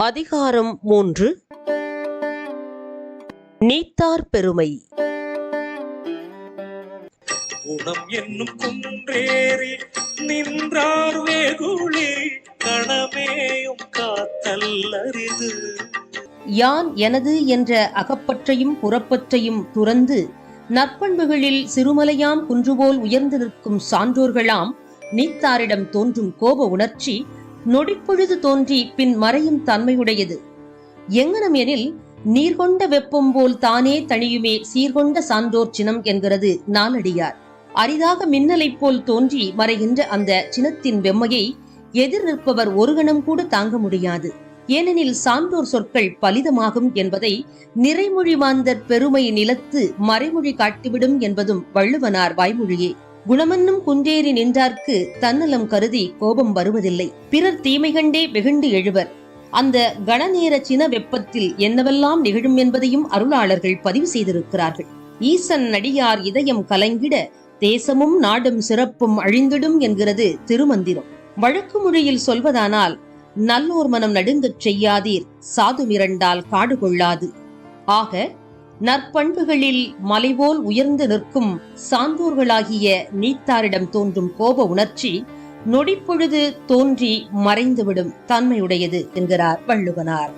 அதிகாரம் மூன்று. நீத்தார் பெருமை. குணம் என்னும் குன்றேறி நின்றார் வேகுழி கணமேயும் காத்தல்லரிது யான் எனது என்ற அகப்பற்றையும் புறப்பற்றையும் துறந்து நற்பண்புகளில் சிறுமலையாம் குன்றுபோல் உயர்ந்து நிற்கும் சான்றோர்களாம் நீத்தாரிடம் தோன்றும் கோப உணர்ச்சி நொடிப்பொழுது தோன்றி பின் மறையும் தன்மையுடையது. எங்கனம் எனில் நீர்கொண்ட வெப்பம் போல் தானே தனியுமே சீர்கொண்ட சான்றோர் சினம் என்கிறது நாலடியார் அரிதாக மின்னலைப் போல் தோன்றி மறைகின்ற அந்த சினத்தின் வெம்மையை எதிர் நிற்பவர் ஒரு கணம் கூட தாங்க முடியாது. ஏனெனில் சான்றோர் சொற்கள் பலிதமாகும் என்பதை நிறைமொழி மாந்தர் பெருமை நிலத்து மறைமொழி காட்டிவிடும் என்பதும் வள்ளுவனார் வாய்மொழியே. குணமன்னும் குன்றேறி நின்றார்க்கு தன்னலம் கருதி கோபம் வருவதில்லை. பிறர் தீமை கண்டே வெகுண்டு எழுவர். அந்த கணநேர சின வெப்பத்தில் என்னவெல்லாம் நிகழும் என்பதையும் அருளாளர்கள் பதிவு செய்திருக்கிறார்கள். ஈசன் நடிகார் இதயம் கலங்கிட தேசமும் நாடும் சிறப்பும் அழிந்திடும் என்கிறது திருமந்திரம். வழக்கு மொழியில் சொல்வதானால் நல்லோர் மனம் நடுங்கச் செய்யாதீர் சாது மிரண்டால் காடு கொள்ளாது ஆக நற்பண்புகளில் மலைபோல் உயர்ந்து நிற்கும் சான்றோர்களாகிய நீத்தாரிடம் தோன்றும் கோப உணர்ச்சி நொடிப்பொழுது தோன்றி மறைந்துவிடும் தன்மையுடையது என்கிறார் வள்ளுவனார்.